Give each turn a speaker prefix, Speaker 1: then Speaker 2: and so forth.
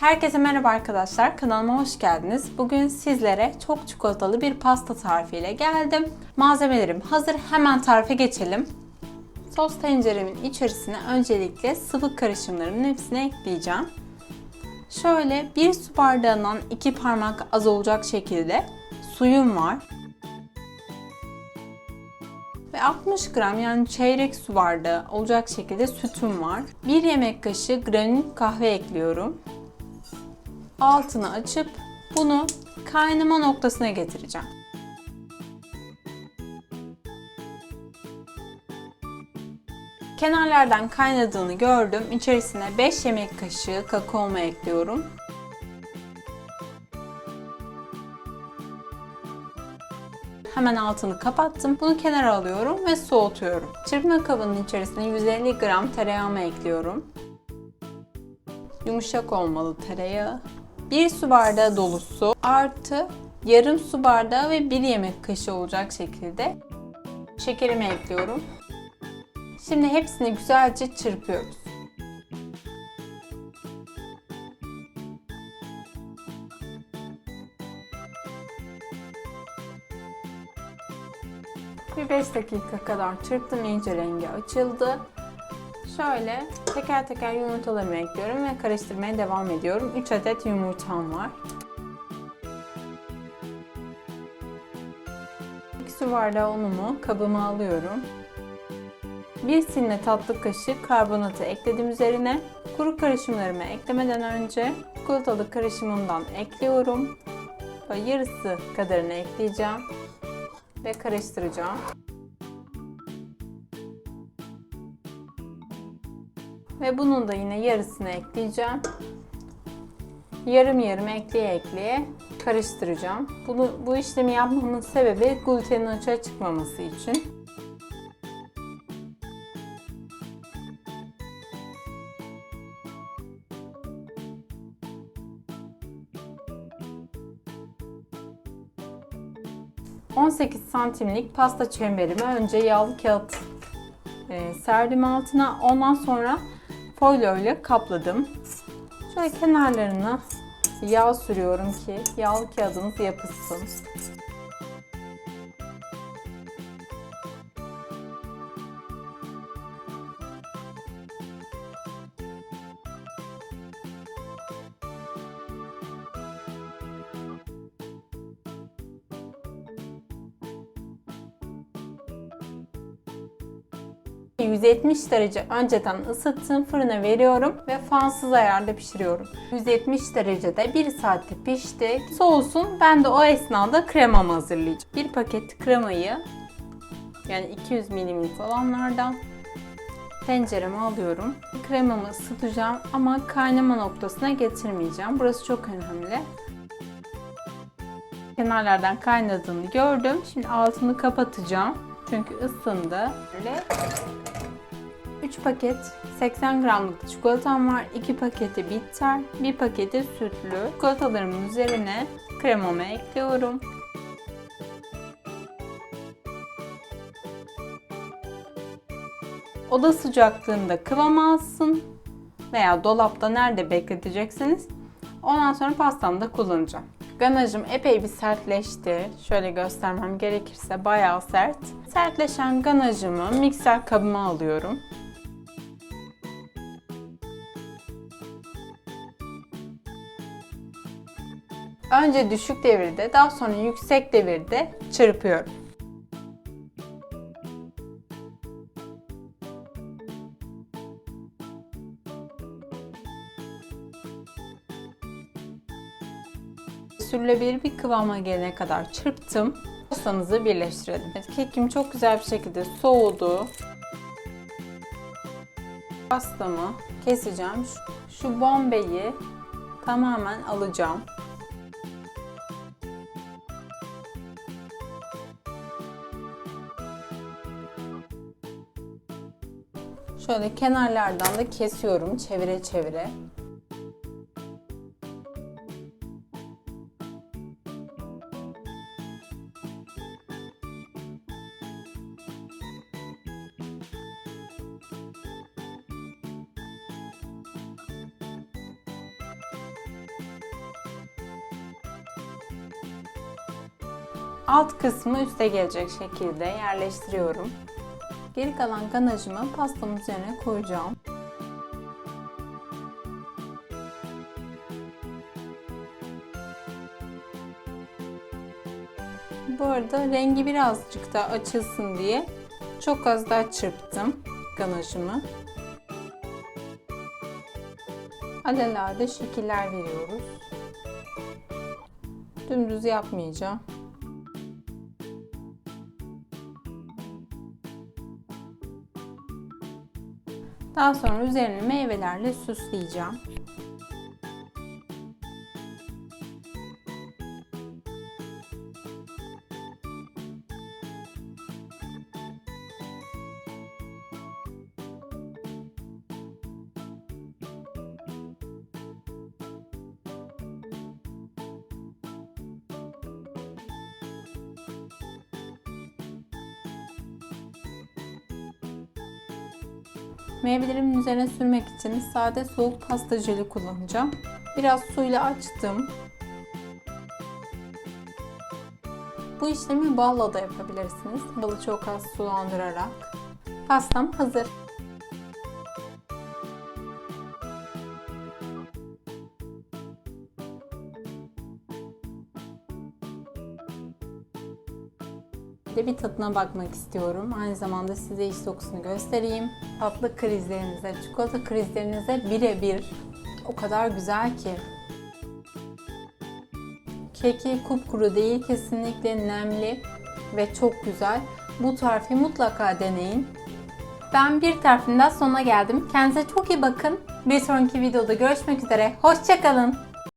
Speaker 1: Herkese merhaba arkadaşlar. Kanalıma hoş geldiniz. Bugün sizlere çok çikolatalı bir pasta tarifiyle geldim. Malzemelerim hazır. Hemen tarife geçelim. Sos tenceremin içerisine öncelikle sıvı karışımlarımın hepsini ekleyeceğim. Şöyle bir su bardağından iki parmak az olacak şekilde suyum var. Ve 60 gram yani çeyrek su bardağı olacak şekilde sütüm var. 1 yemek kaşığı granül kahve ekliyorum altını açıp bunu kaynama noktasına getireceğim. Kenarlardan kaynadığını gördüm. İçerisine 5 yemek kaşığı kakaomu ekliyorum. Hemen altını kapattım. Bunu kenara alıyorum ve soğutuyorum. Çırpma kabının içerisine 150 gram tereyağımı ekliyorum. Yumuşak olmalı tereyağı. 1 su bardağı dolusu artı yarım su bardağı ve 1 yemek kaşığı olacak şekilde şekerimi ekliyorum. Şimdi hepsini güzelce çırpıyoruz. Bir 5 dakika kadar çırptım iyice rengi açıldı. Şöyle teker teker yumurtalarımı ekliyorum ve karıştırmaya devam ediyorum. 3 adet yumurtam var. 2 su bardağı unumu kabıma alıyorum. 1 sinne tatlı kaşığı karbonatı ekledim üzerine. Kuru karışımlarımı eklemeden önce çikolatalı karışımımdan ekliyorum. Yarısı kadarını ekleyeceğim ve karıştıracağım. Ve bunun da yine yarısını ekleyeceğim. Yarım yarım ekleye ekleye karıştıracağım. Bunu, bu işlemi yapmamın sebebi glutenin açığa çıkmaması için. ...18 santimlik pasta çemberimi önce yağlı kağıt e, serdim altına. Ondan sonra folyo ile kapladım. Şöyle kenarlarına yağ sürüyorum ki yağlı kağıdımız yapışsın. ...170 derece önceden ısıttığım fırına veriyorum ve fansız ayarda pişiriyorum. 170 derecede 1 saatte pişti. Soğusun ben de o esnada kremamı hazırlayacağım. Bir paket kremayı yani 200 milimlik olanlardan tencereme alıyorum. Kremamı ısıtacağım ama kaynama noktasına getirmeyeceğim. Burası çok önemli. Kenarlardan kaynadığını gördüm. Şimdi altını kapatacağım. Çünkü ısındı. Böyle 3 paket 80 gramlık çikolatam var. 2 paketi bitter, 1 paketi sütlü. Çikolatalarımın üzerine kremamı ekliyorum. Oda sıcaklığında kıvam alsın veya dolapta nerede bekleteceksiniz. Ondan sonra pastamda kullanacağım. Ganajım epey bir sertleşti. Şöyle göstermem gerekirse bayağı sert. Sertleşen ganajımı mikser kabıma alıyorum. Önce düşük devirde, daha sonra yüksek devirde çırpıyorum. Sürülebilir bir kıvama gelene kadar çırptım. Pastanızı birleştirelim. Kekim çok güzel bir şekilde soğudu. Pastamı keseceğim. Şu bombeyi tamamen alacağım. Şöyle kenarlardan da kesiyorum çevire çevire. Alt kısmı üste gelecek şekilde yerleştiriyorum. Geri kalan ganajımı pastamın üzerine koyacağım. Bu arada rengi birazcık da açılsın diye çok az daha çırptım ganajımı. Alelade şekiller veriyoruz. Dümdüz yapmayacağım. Daha sonra üzerini meyvelerle süsleyeceğim. Meyvelerimin üzerine sürmek için sade soğuk pasta jeli kullanacağım. Biraz suyla açtım. Bu işlemi balla da yapabilirsiniz. Balı çok az sulandırarak. Pastam hazır. De bir tadına bakmak istiyorum. Aynı zamanda size iç dokusunu göstereyim. Tatlı krizlerinize, çikolata krizlerinize birebir. O kadar güzel ki. Keki kupkuru değil, kesinlikle nemli ve çok güzel. Bu tarifi mutlaka deneyin. Ben bir tarifin daha sonuna geldim. Kendinize çok iyi bakın. Bir sonraki videoda görüşmek üzere. Hoşçakalın.